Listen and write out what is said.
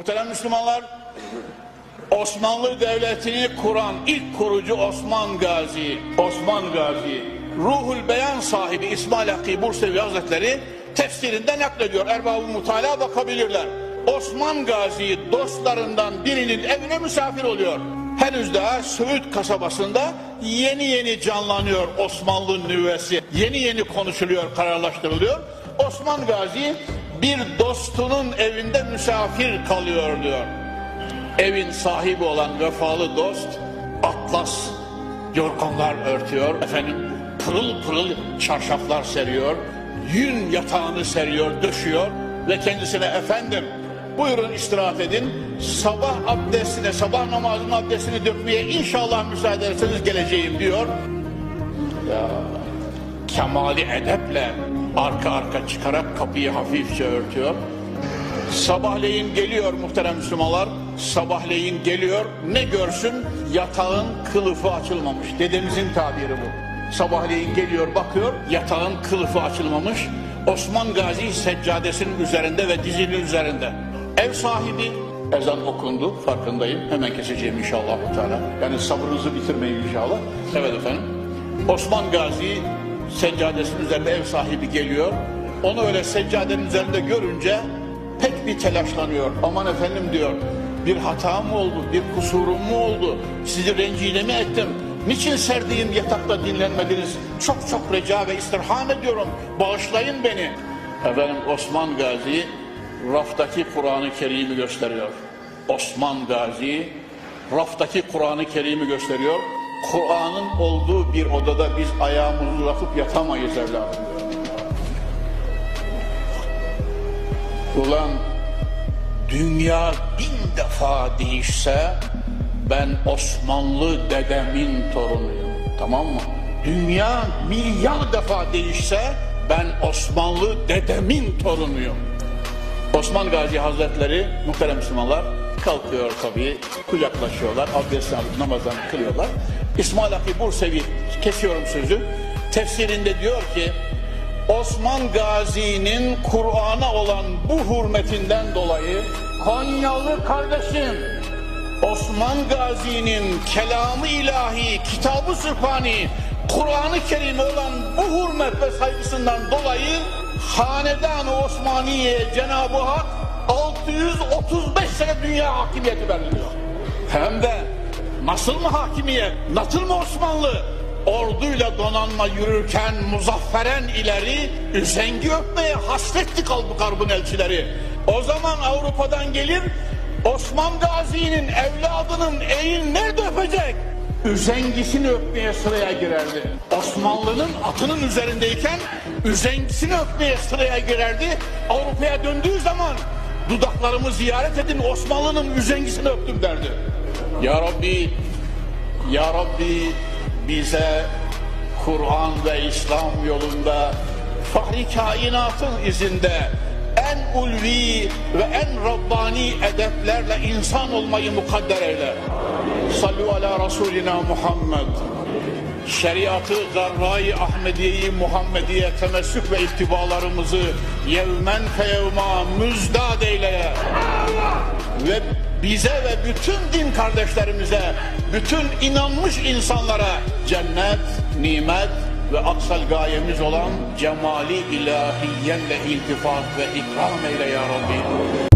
Muhterem Müslümanlar, Osmanlı Devleti'ni kuran ilk kurucu Osman Gazi, Osman Gazi, Ruhul Beyan sahibi İsmail Hakkı Bursevi Hazretleri tefsirinde naklediyor. Erbab-ı Mutala bakabilirler. Osman Gazi dostlarından birinin evine misafir oluyor. Henüz daha Söğüt kasabasında yeni yeni canlanıyor Osmanlı nüvesi. Yeni yeni konuşuluyor, kararlaştırılıyor. Osman Gazi bir dostunun evinde misafir kalıyor diyor. Evin sahibi olan vefalı dost atlas yorganlar örtüyor. Efendim pırıl pırıl çarşaflar seriyor. Yün yatağını seriyor, döşüyor ve kendisine efendim buyurun istirahat edin. Sabah abdestine, sabah namazının abdestini dökmeye inşallah müsaade ederseniz geleceğim diyor. Ya kemali edeple arka arka çıkarak kapıyı hafifçe örtüyor. Sabahleyin geliyor muhterem Müslümanlar. Sabahleyin geliyor ne görsün yatağın kılıfı açılmamış. Dedemizin tabiri bu. Sabahleyin geliyor bakıyor yatağın kılıfı açılmamış. Osman Gazi seccadesinin üzerinde ve dizinin üzerinde. Ev sahibi ezan okundu farkındayım. Hemen keseceğim inşallah. Yani sabrınızı bitirmeyin inşallah. Evet efendim. Osman Gazi seccadesinin üzerinde ev sahibi geliyor. Onu öyle seccadenin üzerinde görünce pek bir telaşlanıyor. Aman efendim diyor bir hata mı oldu, bir kusurum mu oldu, sizi rencide mi ettim? Niçin serdiğim yatakta dinlenmediniz? Çok çok rica ve istirham ediyorum. Bağışlayın beni. Efendim Osman Gazi raftaki Kur'an-ı Kerim'i gösteriyor. Osman Gazi raftaki Kur'an-ı Kerim'i gösteriyor. Kur'an'ın olduğu bir odada biz ayağımızı uzatıp yatamayız evladım. Ulan dünya bin defa değişse ben Osmanlı dedemin torunuyum. Tamam mı? Dünya milyar defa değişse ben Osmanlı dedemin torunuyum. Osman Gazi Hazretleri muhterem Müslümanlar kalkıyor tabii kucaklaşıyorlar abdest alıp namazlarını kılıyorlar. İsmail Hakkı Bursevi kesiyorum sözü tefsirinde diyor ki Osman Gazi'nin Kur'an'a olan bu hürmetinden dolayı Konyalı kardeşim Osman Gazi'nin kelamı ilahi, kitabı sürfani, Kur'an-ı Kerim'e olan bu hürmet ve saygısından dolayı Hanedan-ı Osmaniye'ye Cenab-ı Hak 635 sene dünya hakimiyeti verdi diyor. Hem de nasıl mı hakimiyet, nasıl mı Osmanlı? Orduyla donanma yürürken muzafferen ileri üzengi öpmeye hasretti kalbi karbın elçileri. O zaman Avrupa'dan gelir Osman Gazi'nin evladının elini nerede öpecek? Üzengisini öpmeye sıraya girerdi. Osmanlı'nın atının üzerindeyken üzengisini öpmeye sıraya girerdi. Avrupa'ya döndüğü zaman dudaklarımı ziyaret edin Osmanlı'nın üzengisini öptüm derdi. Ya Rabbi, Ya Rabbi bize Kur'an ve İslam yolunda fahri kainatın izinde en ulvi ve en Rabbani edeplerle insan olmayı mukadder eyle. Sallu ala Resulina Muhammed. Şeriatı, garra-i Ahmediye'yi, Muhammediye temessük ve ittibalarımızı yevmen feyevma müzdad eyle. Ve bize ve bütün din kardeşlerimize, bütün inanmış insanlara cennet, nimet ve aksal gayemiz olan cemali ilahiyenle iltifat ve ikram eyle ya Rabbi.